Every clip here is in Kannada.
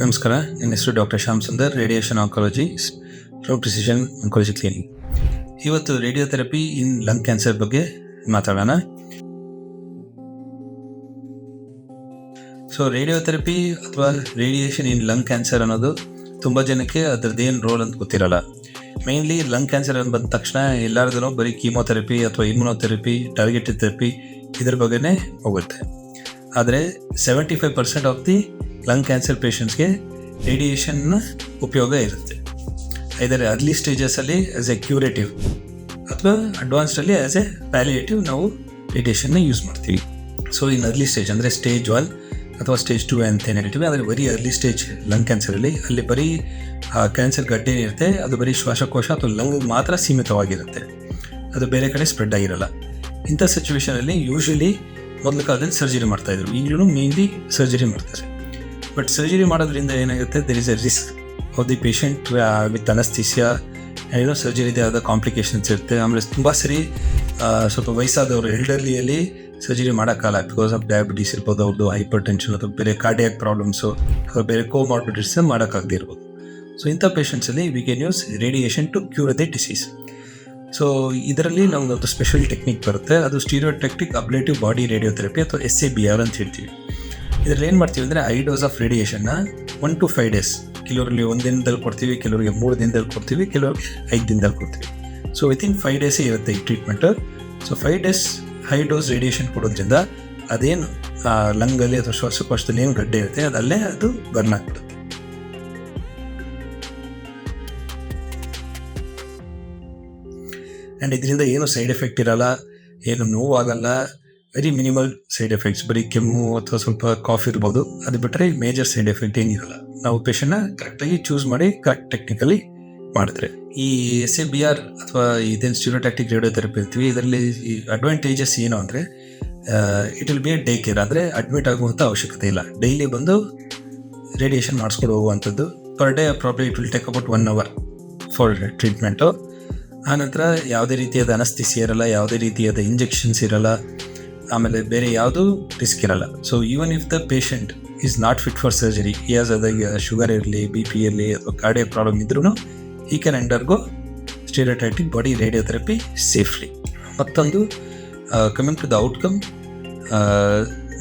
ನಮಸ್ಕಾರ. ನನ್ನ ಹೆಸರು doctor Shyam Sundar, radiation oncology from precision oncology clinic. ಇವತ್ತು ರೇಡಿಯೋಥೆರಪಿ ಇನ್ ಲಂಗ್ ಕ್ಯಾನ್ಸರ್ ಬಗ್ಗೆ ಮಾತಾಡೋಣ. ಸೊ ರೇಡಿಯೋಥೆರಪಿ ಅಥವಾ ರೇಡಿಯೇಷನ್ ಇನ್ ಲಂಗ್ ಕ್ಯಾನ್ಸರ್ ಅನ್ನೋದು ತುಂಬ ಜನಕ್ಕೆ ಅದ್ರದ್ದು ಏನು ರೋಲ್ ಅಂತ ಗೊತ್ತಿರಲ್ಲ. ಮೇನ್ಲಿ ಲಂಗ್ ಕ್ಯಾನ್ಸರ್ ಅಂತ ಬಂದ ತಕ್ಷಣ ಎಲ್ಲರದೂ ಬರೀ ಕೀಮೋಥೆರಪಿ ಅಥವಾ ಇಮ್ಯುನೋಥೆರಪಿ ಟಾರ್ಗೆಟೆಡ್ ಥೆರಪಿ ಇದ್ರ ಬಗ್ಗೆನೇ ಹೋಗುತ್ತೆ. ಆದರೆ seventy five percent of the lung cancer ಪೇಷಂಟ್ಸ್ಗೆ ರೇಡಿಯೇಷನ್ನ ಉಪಯೋಗ ಇರುತ್ತೆ. ಇದರ ಅರ್ಲಿ ಸ್ಟೇಜಸ್ಸಲ್ಲಿ ಆ್ಯಸ್ ಎ ಕ್ಯೂರೇಟಿವ್ ಅಥವಾ ಅಡ್ವಾನ್ಸ್ಡಲ್ಲಿ ಆ್ಯಸ್ ಎ ಪ್ಯಾಲಿಯೇಟಿವ್ ನಾವು ರೇಡಿಯೇಷನ್ನ ಯೂಸ್ ಮಾಡ್ತೀವಿ. ಸೊ ಇನ್ ಅರ್ಲಿ ಸ್ಟೇಜ್ ಅಂದರೆ ಸ್ಟೇಜ್ ಒನ್ ಅಥವಾ ಸ್ಟೇಜ್ ಟು ಅಂತ ಏನು ಹೇಳ್ತೀವಿ, ಆದರೆ ಬರೀ ಅರ್ಲಿ ಸ್ಟೇಜ್ ಲಂಗ್ ಕ್ಯಾನ್ಸರಲ್ಲಿ ಅಲ್ಲಿ ಬರೀ ಕ್ಯಾನ್ಸರ್ ಗಡ್ಡೆ ಇರುತ್ತೆ ಅದು ಬರೀ ಶ್ವಾಸಕೋಶ ಅಥವಾ ಲಂಗ್ ಮಾತ್ರ ಸೀಮಿತವಾಗಿರುತ್ತೆ. ಅದು ಬೇರೆ ಕಡೆ ಸ್ಪ್ರೆಡ್ ಆಗಿರಲ್ಲ. ಇಂಥ ಸಿಚುವೇಷನಲ್ಲಿ ಯೂಶ್ವಲಿ ಮೊದಲ ಕಾಲದಲ್ಲಿ ಸರ್ಜರಿ ಮಾಡ್ತಾಯಿದ್ರು ಈಗಲೂ ಮೇನ್ಲಿ ಸರ್ಜರಿ ಮಾಡ್ತಾರೆ. ಬಟ್ ಸರ್ಜರಿ ಮಾಡೋದ್ರಿಂದ ಏನಾಗುತ್ತೆ? There is a risk of the patient with anaesthesia ಏನೋ ಸರ್ಜರಿದೆ ಆದ ಕಾಂಪ್ಲಿಕೇಶನ್ಸ್ ಇರುತ್ತೆ. ಆಮೇಲೆ ತುಂಬ ಸರಿ ಸ್ವಲ್ಪ ವಯಸ್ಸಾದವರು ಎಲ್ಡರ್ಲಿಯಲ್ಲಿ ಸರ್ಜರಿ ಮಾಡೋಕ್ಕಾಗಲ್ಲ ಬಿಕಾಸ್ ಆಫ್ ಡಯಾಬಿಟೀಸ್ ಇರ್ಬೋದು ಅವ್ರದ್ದು ಹೈಪರ್ ಟೆನ್ಷನ್ ಅಥವಾ ಬೇರೆ ಕಾರ್ಡಿಯಾಕ್ ಪ್ರಾಬ್ಲಮ್ಸು ಅಥವಾ ಬೇರೆ ಕೋ ಮಾಡೋಕ್ಕಾಗದೇ ಇರ್ಬೋದು ಸೊ ಇಂಥ ಪೇಷಂಟ್ಸಲ್ಲಿ we can use radiation to cure the disease so ಇದರಲ್ಲಿ ನಮ್ಗೊಂದು ಸ್ಪೆಷಲ್ ಟೆಕ್ನಿಕ್ ಬರುತ್ತೆ. ಅದು ಸ್ಟೀರಿಯೋಟೆಕ್ಟಿಕ್ ಅಬ್ಲೇಟಿವ್ ಬಾಡಿ ರೇಡಿಯೋಥೆರಪಿ ಅಥವಾ ಎಸ್ ಎ ಬಿ ಆರ್ ಅಂತ ಹೇಳ್ತೀವಿ. ಇದರಲ್ಲಿ ಏನು ಮಾಡ್ತೀವಿ ಅಂದರೆ ಐ ಡೋಸ್ ಆಫ್ ರೇಡಿಯೇಷನ್ನ ಒನ್ ಟು ಫೈವ್ ಡೇಸ್ ಕೆಲವರಲ್ಲಿ ಒಂದು ದಿನದಲ್ಲಿ ಕೊಡ್ತೀವಿ, ಕೆಲವರಿಗೆ ಮೂರು ದಿನದಲ್ಲಿ ಕೊಡ್ತೀವಿ, ಕೆಲವ್ರಿಗೆ ಐದು ದಿನದಲ್ಲಿ ಕೊಡ್ತೀವಿ. ಸೊ ವಿತಿನ್ ಫೈವ್ ಡೇಸೇ ಇರುತ್ತೆ ಈ treatment so five days high dose radiation ಕೊಡೋದ್ರಿಂದ ಅದೇನು ಲಂಗಲ್ಲಿ ಅಥವಾ ಶ್ವಾಸಕೋಶದಲ್ಲಿ ಏನು ಗಡ್ಡೆ ಇರುತ್ತೆ, ಅದಲ್ಲೇ ಅದು ಬರ್ನ್ ಆಗ್ತದೆ ಆ್ಯಂಡ್ ಇದರಿಂದ ಏನು ಸೈಡ್ ಎಫೆಕ್ಟ್ ಇರಲ್ಲ, ಏನು ನೋವಾಗಲ್ಲ ವೆರಿ ಮಿನಿಮಲ್ ಸೈಡ್ ಎಫೆಕ್ಟ್ಸ್ ಬರೀ ಕೆಮ್ಮು ಅಥವಾ ಸ್ವಲ್ಪ ಕಾಫಿ ಇರ್ಬೋದು. ಅದು ಬಿಟ್ಟರೆ ಮೇಜರ್ ಸೈಡ್ ಎಫೆಕ್ಟ್ ಏನಿರಲ್ಲ. ನಾವು ಪೇಷಂಟ್ನ ಕರೆಕ್ಟಾಗಿ ಚೂಸ್ ಮಾಡಿ ಕರೆಕ್ಟ್ ಟೆಕ್ನಿಕಲಿ ಮಾಡಿದ್ರೆ ಈ ಎಸ್ ಎ ಬಿ ಆರ್ ಅಥವಾ ಇದೇನು ಸ್ಟಿರೋಟ್ಯಾಕ್ಟಿಕ್ ರೇಡಿಯೋಥೆರಪಿ ಇರ್ತೀವಿ ಇದರಲ್ಲಿ ಈ ಅಡ್ವಾಂಟೇಜಸ್ ಏನು ಅಂದರೆ it will be a day care ಅಂದರೆ ಅಡ್ಮಿಟ್ ಆಗುವಂಥ ಅವಶ್ಯಕತೆ ಇಲ್ಲ. ಡೈಲಿ ಬಂದು ರೇಡಿಯೇಷನ್ ಮಾಡಿಸ್ಕೊಂಡು ಹೋಗುವಂಥದ್ದು. Per day probably it will take about one hour for treatment ಆನಂತರ ಯಾವುದೇ ರೀತಿಯಾದ ಅನಸ್ತಿಸಿ ಇರಲ್ಲ, ಯಾವುದೇ ರೀತಿಯಾದ ಇಂಜೆಕ್ಷನ್ಸ್ ಇರಲ್ಲ, ಆಮೇಲೆ ಬೇರೆ ಯಾವುದೂ ರಿಸ್ಕ್ ಇರಲ್ಲ. So even if the patient is not fit for surgery as ಅದ ಶುಗರ್ ಇರಲಿ ಬಿ ಪಿ ಇರಲಿ, ಅಥವಾ ಕಾರ್ಡಿಯೋ ಪ್ರಾಬ್ಲಮ್ ಇದ್ರೂ he can undergo stereotactic body radiotherapy safely ಮತ್ತೊಂದು ಕಮಿಂಗ್ ಟು ದ ಔಟ್ಕಮ್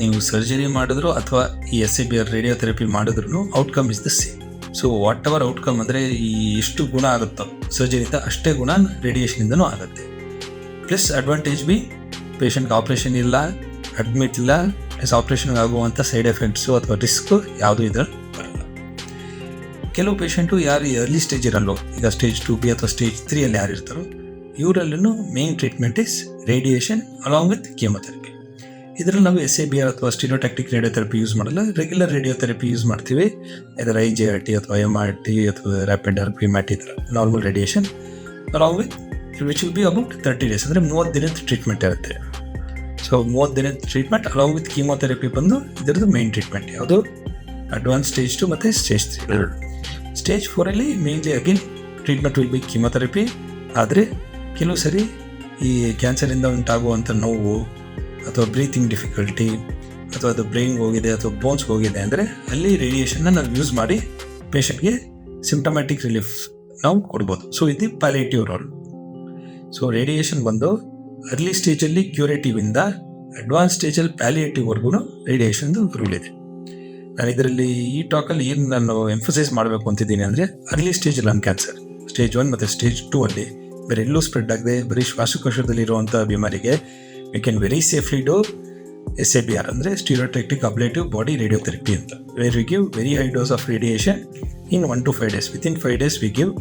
ನೀವು ಸರ್ಜರಿ ಮಾಡಿದ್ರು ಅಥವಾ ಈ S C B R radiotherapy ಮಾಡಿದ್ರು outcome is the same so what our outcome ಅಂದರೆ ಈ ಎಷ್ಟು ಗುಣ ಆಗುತ್ತೋ ಸರ್ಜರಿಯಿಂದ ಅಷ್ಟೇ ಗುಣ ರೇಡಿಯೇಷನಿಂದನೂ ಆಗುತ್ತೆ. ಪ್ಲಸ್ ಅಡ್ವಾಂಟೇಜ್ ಬಿ ಪೇಷಂಟ್ಗೆ ಆಪ್ರೇಷನ್ ಇಲ್ಲ ಅಡ್ಮಿಟ್ ಇಲ್ಲ ಪ್ಲಸ್ ಆಪ್ರೇಷನ್ಗೆ ಆಗುವಂಥ ಸೈಡ್ ಎಫೆಕ್ಟ್ಸು ಅಥವಾ ರಿಸ್ಕ್ ಯಾವುದೂ ಇದ್ರಲ್ಲಿ ಬರಲ್ಲ. ಕೆಲವು ಪೇಷಂಟು ಯಾರು ಅರ್ಲಿ ಸ್ಟೇಜ್ ಇರಲ್ಲೋ ಈಗ ಸ್ಟೇಜ್ ಟು ಬಿ ಅಥವಾ ಸ್ಟೇಜ್ ತ್ರೀಯಲ್ಲಿ ಯಾರು ಇರ್ತಾರೋ ಇವರಲ್ಲೂ main treatment is radiation along with chemotherapy ಇದರಲ್ಲಿ ನಾವು ಎಸ್ ಎ ಬಿ ಆರ್ ಅಥವಾ ಸ್ಟಿರೋಟ್ಯಾಕ್ಟಿಕ್ ರೇಡಿಯೋಥೆರಪಿ ಯೂಸ್ ಮಾಡಲ್ಲ ರೆಗ್ಯುಲರ್ ರೇಡಿಯೋಥೆರಪಿ ಯೂಸ್ ಮಾಡ್ತೀವಿ. ಇದರ ಐ ಜೆ ಆರ್ ಟಿ ಅಥವಾ ಎಂ ಆರ್ ಟಿ ಅಥವಾ ರ್ಯಾಪಿಡ್ ಆರ್ ಪಿ ಮ್ಯಾಟ್ ಈ normal radiation along with which will be about thirty days ಅಂದರೆ ಮೂವತ್ತು ದಿನದ ಟ್ರೀಟ್ಮೆಂಟ್ ಇರುತ್ತೆ. ಸೊ ಮೂವತ್ತು ದಿನದ ಟ್ರೀಟ್ಮೆಂಟ್ ಅಲಾಂಗ್ ವಿತ್ ಕೀಮೋಥೆರಪಿ ಬಂದು ಇದರದ್ದು ಮೈನ್ ಟ್ರೀಟ್ಮೆಂಟ್ ಯಾವುದು? ಅಡ್ವಾನ್ಸ್ ಸ್ಟೇಜ್ ಟು ಮತ್ತು stage three stage ಫೋರಲ್ಲಿ mainly again treatment will be chemotherapy ಆದರೆ, ಕೆಲವು ಸರಿ ಈ ಕ್ಯಾನ್ಸರಿಂದ ಉಂಟಾಗುವಂಥ ನೋವು ಅಥವಾ ಬ್ರೀತಿಂಗ್ ಡಿಫಿಕಲ್ಟಿ ಅಥವಾ ಅದು ಬ್ರೈನ್ಗೆ ಹೋಗಿದೆ ಅಥವಾ ಬೋನ್ಸ್ಗೆ ಹೋಗಿದೆ ಅಂದರೆ ಅಲ್ಲಿ ರೇಡಿಯೇಷನ್ನ ನಾವು ಯೂಸ್ ಮಾಡಿ ಪೇಷಂಟ್ಗೆ ಸಿಂಪ್ಟಮ್ಯಾಟಿಕ್ ರಿಲೀಫ್ ನಾವು ಕೊಡ್ಬೋದು. ಸೊ ಇದು ಪ್ಯಾಲೇಟಿವ್ ರೋಲ್ ಸೊ ರೇಡಿಯೇಷನ್ ಬಂದು ಅರ್ಲಿ ಸ್ಟೇಜಲ್ಲಿ ಕ್ಯೂರೇಟಿವಿಂದ ಅಡ್ವಾನ್ಸ್ ಸ್ಟೇಜಲ್ಲಿ ಪ್ಯಾಲಿಯೇಟಿವ್ವರೆಗೂ ರೇಡಿಯೇಷನ್ದು ರೂಲ್ ಇದೆ. ನಾನು ಇದರಲ್ಲಿ ಈ ಟಾಕಲ್ಲಿ ಏನು ನಾನು ಎಂಫಸೈಸ್ ಮಾಡಬೇಕು ಅಂತಿದ್ದೀನಿ ಅಂದರೆ early stage lung cancer stage one ಮತ್ತು ಸ್ಟೇಜ್ ಟೂ ಅಲ್ಲಿ ಬೇರೆ ಎಲ್ಲೂ ಸ್ಪ್ರೆಡ್ ಆಗದೆ ಬರೀ ಶ್ವಾಸಕೋಶದಲ್ಲಿರುವಂಥ ಬಿಮಾರಿಗೆ we can very safely do S A B R ಅಂದರೆ ಸ್ಟೀರಿಯೋಟೆಕ್ಟಿಕ್ ಅಬ್ಲೇಟಿವ್ ಬಾಡಿ ರೇಡಿಯೋಥೆರಪಿ ಅಂತ where we give very high dose of radiation in one to five days within five days we give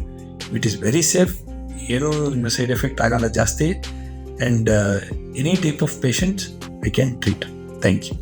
it is very safe ಏನೂ ಸೈಡ್ ಎಫೆಕ್ಟ್ ಆಗಲ್ಲ ಜಾಸ್ತಿ and any type of patients we can treat thank you